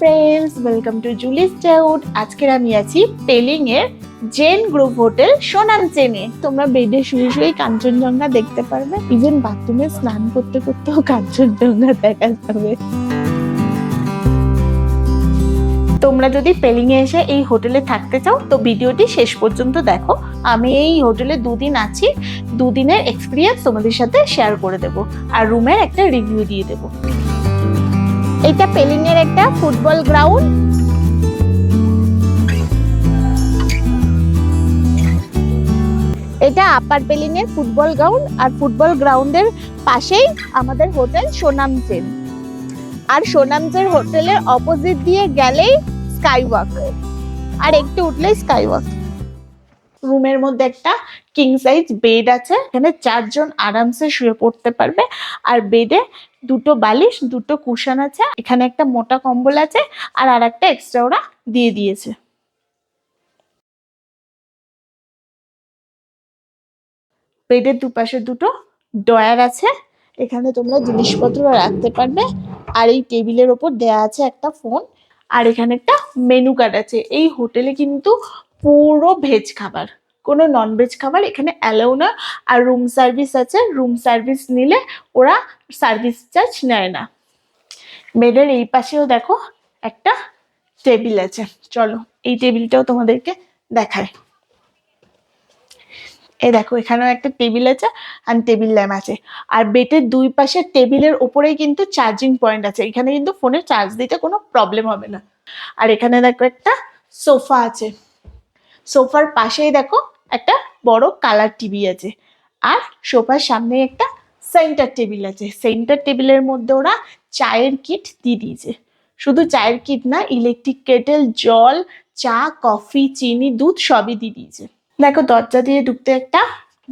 Friends welcome to জুলিস টাউট আজকের আমি আছি পেলিং এর জেন গ্রুপ হোটেল সোনাম চেনে তোমরা বেডে শুয়ে শুয়ে কাঞ্চনজঙ্ঘা দেখতে পারবে। ইভেন বাথরুমে স্নান করতে করতেও কাঞ্চনজঙ্ঘা দেখা যাবে। তোমরা যদি পেলিংয়ে এসে এই হোটেলে থাকতে চাও, তো ভিডিওটি শেষ পর্যন্ত দেখো। আমি এই হোটেলে দুদিন আছি। দুদিনের এক্সপিরিয়েন্স তোমাদের সাথে শেয়ার করে দেব। আর রুমের একটা রিভিউ দিয়ে দেব। এটা পেলিং এর একটা ফুটবল গ্রাউন্ড। এটা আপার পেলিং এর ফুটবল গ্রাউন্ড আর ফুটবল গ্রাউন্ডের পাশেই আমাদের হোটেল সোনামচেন আর সোনামচের হোটেলের অপোজিট দিয়ে গেলেই স্কাইওয়াক আর একটু উঠলেই স্কাইওয়াক রুমের মধ্যে একটা কিং সাইজ বেড আছে। এখানে চারজন আরামসে শুয়ে পড়তে পারবে। আর বেডে দুটো বালিশ, দুটো কুশন আছে, এখানে একটা মোটা কম্বল আছে আর আর একটা এক্সট্রা ওরা দিয়ে দিয়েছে। বেডের দুপাশে দুটো ডয়ার আছে, এখানে তোমরা জিনিসপত্র রাখতে পারবে। আর এই টেবিলের ওপর দেয়া আছে একটা ফোন, আর এখানে একটা মেনু কার্ড আছে। এই হোটেলে কিন্তু পুরো ভেজ খাবার। কোনো নন ভেজ খাবার, এখানে অ্যালাউ না। আর রুম সার্ভিস আছে রুম সার্ভিস নিলে ওরা সার্ভিস চার্জ নেয় না। বেডের এই পাশেও দেখো একটা টেবিল আছে। চলো, এই টেবিলটাও তোমাদেরকে দেখায় এই দেখো, এখানেও একটা টেবিল আছে আর টেবিল ল্যাম্প আছে। আর বেডের দুই পাশে টেবিলের ওপরেই কিন্তু চার্জিং পয়েন্ট আছে। এখানে কিন্তু ফোনে চার্জ দিতে কোনো প্রবলেম হবে না। আর এখানে দেখো একটা সোফা আছে। সোফার পাশেই দেখো একটা বড় কালার টিভি আছে। আর সোফার সামনে একটা সেন্টার টেবিল আছে। সেন্টার টেবিলের মধ্যে ওরা চায়ের কিট দিয়ে দিয়েছে। শুধু চায়ের কিট না ইলেকট্রিক কেটেল জল, চা কফি চিনি, দুধ সবই দিয়ে দিয়েছে। দেখো দরজা দিয়ে ঢুকতে একটা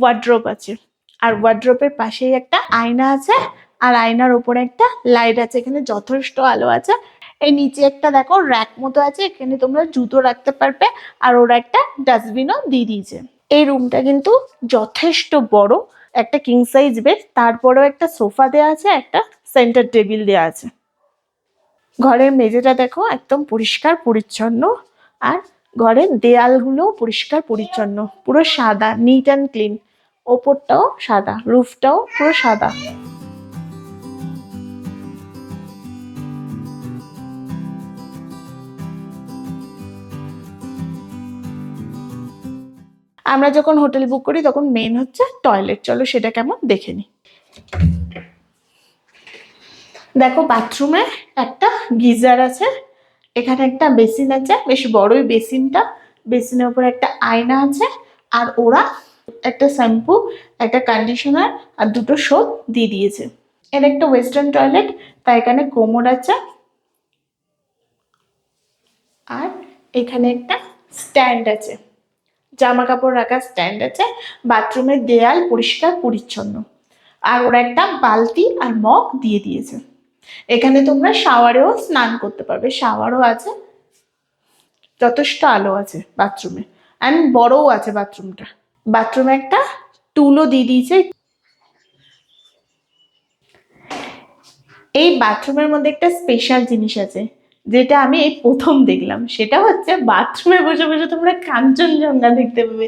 ওয়ার্ড্রোপ আছে। আর ওয়ার্ড্রোপের পাশেই একটা আয়না আছে। আর আয়নার ওপরে একটা লাইট আছে। এখানে যথেষ্ট আলো আছে। এই নিচে একটা দেখো র্যাক মতো আছে, এখানে তোমরা জুতো রাখতে পারবে, আর ওরা একটা ডাস্টবিনও দিয়ে দিয়েছে। এই রুমটা কিন্তু যথেষ্ট বড়, একটা কিং সাইজ বেড তারপরেও একটা সোফা দেওয়া আছে, একটা সেন্টার টেবিল দেওয়া আছে। ঘরের মেঝেটা দেখো একদম পরিষ্কার পরিচ্ছন্ন, আর ঘরের দেয়ালগুলো পরিষ্কার পরিচ্ছন্ন, পুরো সাদা নিট অ্যান্ড ক্লিন ওপরটাও সাদা রুফটাও পুরো সাদা। আমরা যখন হোটেল বুক করি, তখন মেন হচ্ছে টয়লেট চলো সেটা কেমন? দেখে নি। দেখো বাথরুমে একটা গিজার আছে। এখানে একটা বেসিন আছে। বেশ বড়ই বেসিনটা। বেসিনের উপরে একটা আয়না আছে। আর ওরা একটা শ্যাম্পু, একটা কন্ডিশনার আর দুটো সোপ দিয়ে দিয়েছে। এর একটা ওয়েস্টার্ন টয়লেট তাই এখানে কোমর আছে। আর এখানে একটা স্ট্যান্ড আছে। জামা কাপড় রাখার স্ট্যান্ড আছে বাথরুমের দেয়াল পরিষ্কার, পরিচ্ছন্ন। আর ওরা একটা বালতি আর মগ দিয়ে দিয়েছে। এখানে তোমরা শাওয়ারেও স্নান করতে পারবে শাওয়ারও আছে, যথেষ্ট আলো আছে বাথরুমে অ্যান্ড বড়ও আছে বাথরুমটা বাথরুমে একটা টুলও দিয়ে দিয়েছে। এই বাথরুমের মধ্যে একটা স্পেশাল জিনিস আছে। যেটা আমি এই প্রথম দেখলাম, সেটা হচ্ছে বাথরুমে বসে বসে তোমরা কাঞ্চনজঙ্ঘা দেখতে পাবে।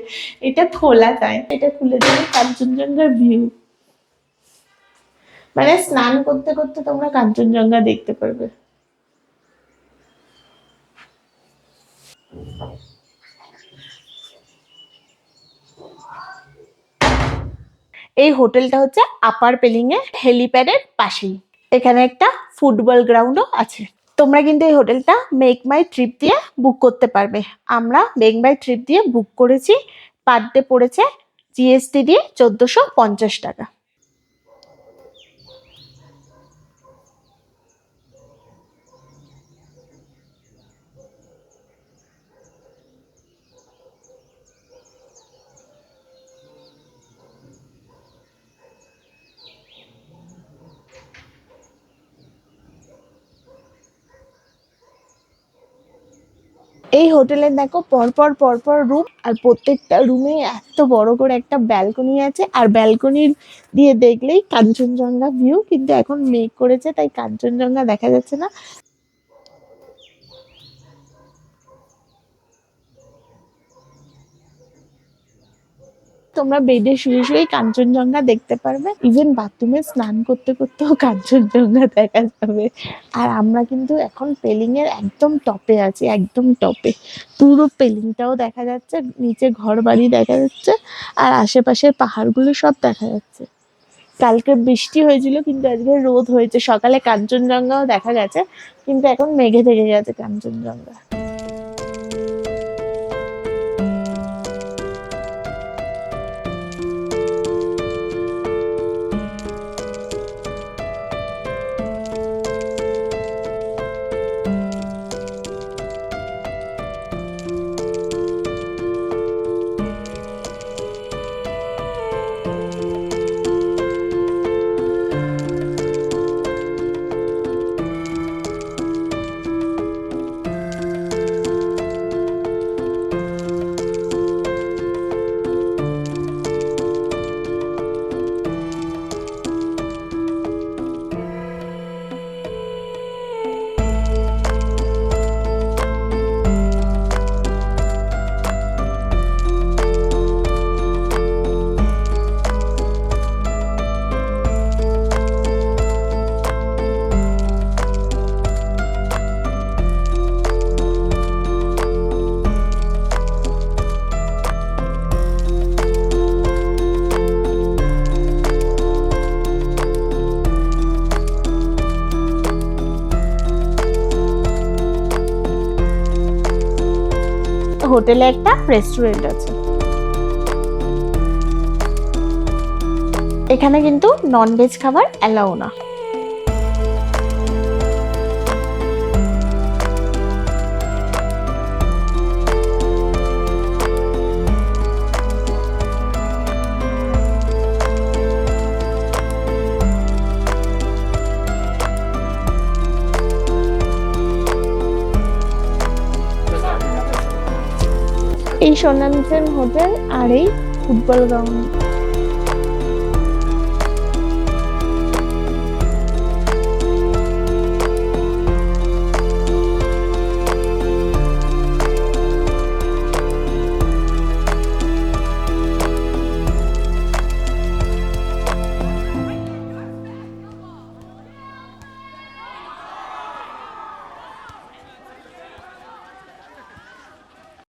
এটা খোলা যায় এটা খুলে দেবে কাঞ্চনজঙ্ঘার ভিউ মানে স্নান করতে করতে তোমরা কাঞ্চনজঙ্ঘা দেখতে পারবে। এই হোটেলটা হচ্ছে আপার পেলিং এ হেলিপ্যাডের পাশেই। এখানে একটা ফুটবল গ্রাউন্ডও আছে। তোমরা কিন্তু এই হোটেলটা মেক মাই ট্রিপ দিয়ে বুক করতে পারবে। আমরা মেক মাই ট্রিপ দিয়ে বুক করেছি পার ডে পড়েছে জিএসটি দিয়ে চোদ্দোশো পঞ্চাশ টাকা। এই হোটেলে দেখো পরপর পরপর রুম আর প্রত্যেকটা রুমে এত বড় করে একটা ব্যালকনি আছে। আর ব্যালকনির দিয়ে দেখলেই কাঞ্চনজঙ্ঘা ভিউ কিন্তু এখন মেঘ করেছে, তাই কাঞ্চনজঙ্ঘা দেখা যাচ্ছে না। তোমরা বেডে শুয়ে শুয়ে কাঞ্চনজঙ্ঘা দেখতে পারবে। ইভেন বাথরুমে স্নান করতে করতেও কাঞ্চনজঙ্ঘা দেখা যাবে। আর আমরা কিন্তু এখন পেলিং এর একদম টপে আছি, একদম টপে পুরো পেলিংটাও দেখা যাচ্ছে, নিচে ঘর বাড়ি দেখা যাচ্ছে, আর আশেপাশের পাহাড়গুলো সব দেখা যাচ্ছে। কালকে বৃষ্টি হয়েছিল, কিন্তু আজকে রোদ হয়েছে। সকালে কাঞ্চনজঙ্ঘাও দেখা গেছে, কিন্তু এখন মেঘে থেকে গেছে কাঞ্চনজঙ্ঘা। হোটেলে একটা রেস্টুরেন্ট আছে। এখানে কিন্তু নন ভেজ খাবার অ্যালাও না। এই সোনামিশন হোটেল আর এই ফুটবল গ্রাউন্ড।